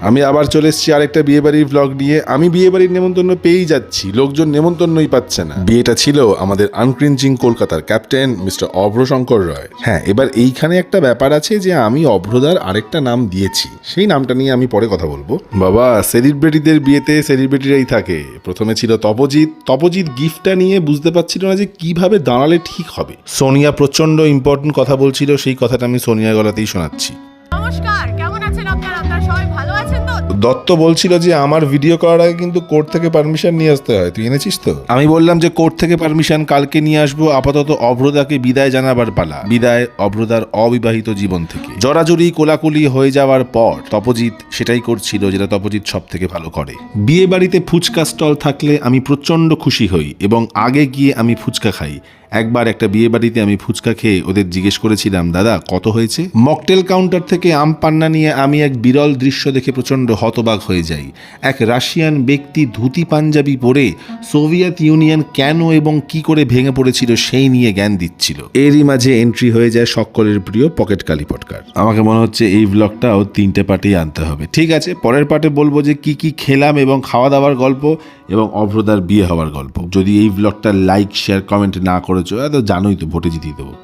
আমি আবার চলে এসেছি আরেকটা বিয়ে বাড়ির ব্লগ নিয়ে। আমি বিয়ে বাড়ির নেমন্তন্ন পেয়েই যাচ্ছি, লোকজন নেমন্তন্নই পাচ্ছে না। বিয়েটা ছিল আমাদের আনক্রিঞ্চিং কলকাতার ক্যাপ্টেন মিস্টার অভ্রশঙ্কর রয়। হ্যাঁ এবার এইখানে একটা ব্যাপার আছে যে আমি অভ্রদার আরেকটা নাম দিয়েছি। সেই নামটা নিয়ে আমি পরে কথা বলব। বাবা সেলিব্রিটিদের বিয়েতে সেলিব্রিটিরাই থাকে। প্রথমে ছিল তপজিৎ। তপজিৎ গিফটটা নিয়ে বুঝতে পারছিল না যে কীভাবে দাঁড়ালে ঠিক হবে। সোনিয়া প্রচণ্ড ইম্পর্টেন্ট কথা বলছিল, সেই কথাটা আমি সোনিয়া গলাতেই শোনাচ্ছি। দত্ত বলছিল যে আমার ভিডিও করার আগে কিন্তু কোর্ট থেকে পারমিশন নিয়ে আসতে হয়। তুই এনেছিস তো? আমি বললাম যে কোর্ট থেকে পারমিশন কালকে নিয়ে আসব, আপাতত অভ্রদাকে বিদায় জানাবার পালা। বিদায় অভ্রদার অবিবাহিত জীবন থেকে। জরাজরি, কোলাকুলি হয়ে যাওয়ার পর তপজিৎ সেটাই করছিল যেটা তপজিৎ সব থেকে ভালো করে। বিয়ে বাড়িতে ফুচকা স্টল থাকলে আমি প্রচণ্ড খুশি হই এবং আগে গিয়ে আমি ফুচকা খাই। একবার একটা বিয়ে বাড়িতে আমি ফুচকা খেয়ে ওদের জিজ্ঞেস করেছিলাম, দাদা, কত হয়েছে? মকটেল কাউন্টার থেকে আম পান্না নিয়ে আমি এক বিরল দৃশ্য দেখে প্রচণ্ড হতবাক হয়ে যাই। এক রাশিয়ান ব্যক্তি ধুতি পাঞ্জাবি পরে সোভিয়েত ইউনিয়ন কেন এবং কি করে ভেঙে পড়েছিল সেই নিয়ে জ্ঞান দিচ্ছিল। এরই মাঝে এন্ট্রি হয়ে যায় সকলের প্রিয় পকেট কালী পটকার। আমাকে মনে হচ্ছে এই ব্লগটাও তিনটে পার্টেই আনতে হবে। ঠিক আছে, পরের পার্টে বলব যে কি কি খেলাম এবং খাওয়া দাওয়ার গল্প এবং অভ্রদার বিয়ে হওয়ার গল্প। যদি এই ব্লগটা লাইক শেয়ার কমেন্ট না করেছ তো জানোই তো, ভোটে জিতিয়ে দেবো।